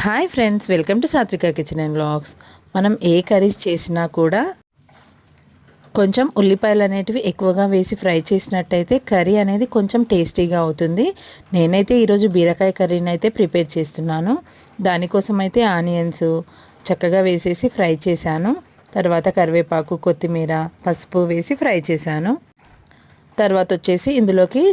Hi friends welcome to Satvika kitchen and blogs మనం ఏ curries చేసినా కూడా కొంచెం ఉల్లిపాయలు అనేటివి ఎక్కువగా వేసి ఫ్రై చేసినట్టయితే కర్రీ అనేది కొంచెం టేస్టీగా అవుతుంది. నేనైతే ఈరోజు బీరకాయ కర్రీని అయితే ప్రిపేర్ చేస్తున్నాను. దానికోసం అయితే ఆనియన్స్ చక్కగా వేసేసి ఫ్రై చేశాను. తర్వాత కరివేపాకు కొత్తిమీర పసుపు వేసి ఫ్రై చేశాను. తర్వాత వచ్చేసి ఇందులోకి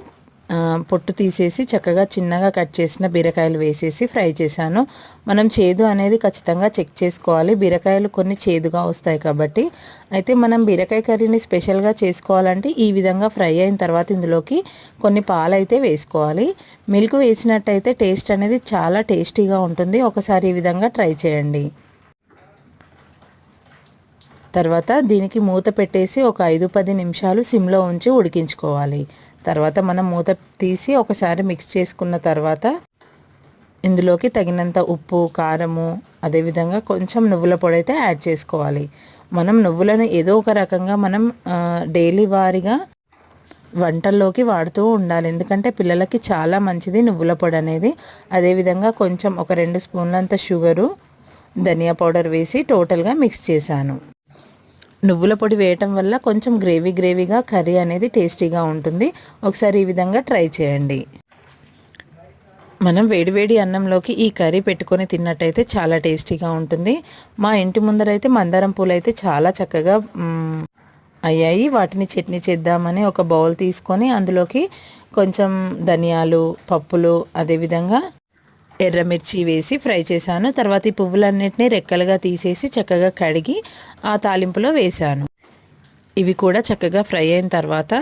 పొట్టు తీసేసి చక్కగా చిన్నగా కట్ చేసిన బీరకాయలు వేసేసి ఫ్రై చేశాను. మనం చేదు అనేది ఖచ్చితంగా చెక్ చేసుకోవాలి. బీరకాయలు కొన్ని చేదుగా వస్తాయి కాబట్టి. అయితే మనం బీరకాయ కర్రీని స్పెషల్గా చేసుకోవాలంటే ఈ విధంగా ఫ్రై అయిన తర్వాత ఇందులోకి కొన్ని పాలైతే వేసుకోవాలి. మిల్క్ వేసినట్టయితే టేస్ట్ అనేది చాలా టేస్టీగా ఉంటుంది. ఒకసారి ఈ విధంగా ట్రై చేయండి. తర్వాత దీనికి మూత పెట్టేసి ఒక ఐదు పది నిమిషాలు సిమ్లో ఉంచి ఉడికించుకోవాలి. తర్వాత మనం మూత తీసి ఒకసారి మిక్స్ చేసుకున్న తర్వాత ఇందులోకి తగినంత ఉప్పు కారము అదేవిధంగా కొంచెం నువ్వుల పొడి అయితే యాడ్ చేసుకోవాలి. మనం నువ్వులను ఏదో ఒక రకంగా మనం డైలీ వారీగా వంటల్లోకి వాడుతూ ఉండాలి. ఎందుకంటే పిల్లలకి చాలా మంచిది నువ్వుల పొడి అనేది. అదేవిధంగా కొంచెం ఒక రెండు స్పూన్లంత షుగరు ధనియా పౌడర్ వేసి టోటల్గా మిక్స్ చేశాను. నువ్వుల పొడి వేయటం వల్ల కొంచెం గ్రేవీ గ్రేవీగా కర్రీ అనేది టేస్టీగా ఉంటుంది. ఒకసారి ఈ విధంగా ట్రై చేయండి. మనం వేడివేడి అన్నంలోకి ఈ కర్రీ పెట్టుకొని తిన్నట్టయితే చాలా టేస్టీగా ఉంటుంది. మా ఇంటి ముందరైతే మందారం పూలు అయితే చాలా చక్కగా అయ్యాయి. వాటిని చట్నీ చేద్దామని ఒక బౌల్ తీసుకొని అందులోకి కొంచెం ధనియాలు పప్పులు అదేవిధంగా ఎర్రమిర్చి వేసి ఫ్రై చేశాను. తర్వాత ఈ పువ్వులన్నింటినీ రెక్కలుగా తీసేసి చక్కగా కడిగి ఆ తాలింపులో వేశాను. ఇవి కూడా చక్కగా ఫ్రై అయిన తర్వాత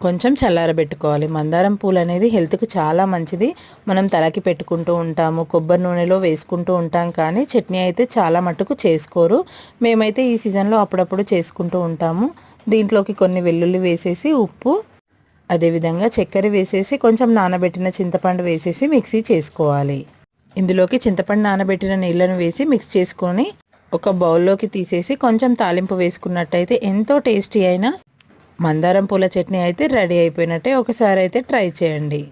కొంచెం చల్లారబెట్టుకోవాలి. మందారం పూలు అనేది హెల్త్కి చాలా మంచిది. మనం తలకి పెట్టుకుంటూ ఉంటాము కొబ్బరి నూనెలో వేసుకుంటూ ఉంటాం కానీ చట్నీ అయితే చాలా మట్టుకు చేసుకోరు. మేమైతే ఈ సీజన్లో అప్పుడప్పుడు చేసుకుంటూ ఉంటాము. దీంట్లోకి కొన్ని వెల్లుల్లి వేసేసి ఉప్పు అదేవిధంగా చక్కెర వేసేసి కొంచెం నానబెట్టిన చింతపండు వేసేసి మిక్సీ చేసుకోవాలి. ఇందులోకి చింతపండు నానబెట్టిన నీళ్ళను వేసి మిక్స్ చేసుకొని ఒక బౌల్లోకి తీసేసి కొంచెం తాలింపు వేసుకున్నట్టయితే ఎంతో టేస్టీ అయిన మందారం పూల చట్నీ అయితే రెడీ అయిపోయినట్టే ఒకసారి అయితే ట్రై చేయండి.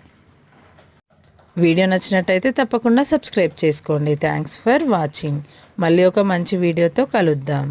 వీడియో నచ్చినట్టయితే తప్పకుండా సబ్స్క్రైబ్ చేసుకోండి. Thanks for watching. మళ్ళీ ఒక మంచి వీడియోతో కలుద్దాం.